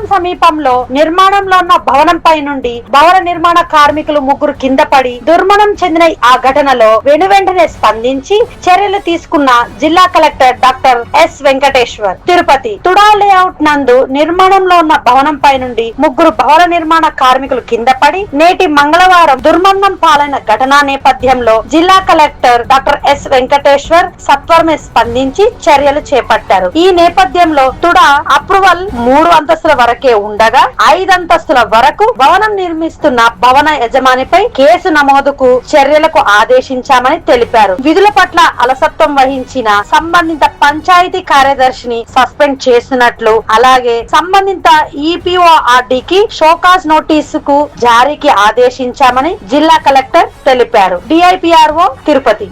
దుర్మన్నం సమీపంలో నిర్మాణంలో ఉన్న భవనంపై నుండి భవన నిర్మాణ కార్మికులు ముగ్గురు కింద పడి దుర్మరణం చెందిన ఆ ఘటనలో వెనువెంటనే స్పందించి చర్యలు తీసుకున్న జిల్లా collector doctor S Venkateshwar. Tirupati TUDA layout నందు నిర్మాణంలో ఉన్న భవనంపై నుండి ముగ్గురు భవన నిర్మాణ కార్మికులు కింద పడి నేటి మంగళవారం దుర్మరణం పాలైన ఘటనా నేపథ్యంలో జిల్లా కలెక్టర్ డాక్టర్ ఎస్ వెంకటేశ్వర్ సత్వరమే స్పందించి చర్యలు చేపట్టారు. ఈ నేపథ్యంలో తుడా అప్రూవల్ మూడు అంతస్తుల వరకు ఉండగా ఐదు అంతస్తుల వరకు భవనం నిర్మిస్తున్న భవన యజమానిపై కేసు నమోదుకు చర్యలకు ఆదేశించామని తెలిపారు. విధుల పట్ల అలసత్వం వహించిన సంబంధిత పంచాయతీ కార్యదర్శిని సస్పెండ్ చేసినట్లు అలాగే సంబంధిత ఈపీఓఆర్డీకి షోకాజ్ నోటీసుకు జారీకి ఆదేశించామని జిల్లా కలెక్టర్ తెలిపారు. డిఐపిఆర్ఓ తిరుపతి.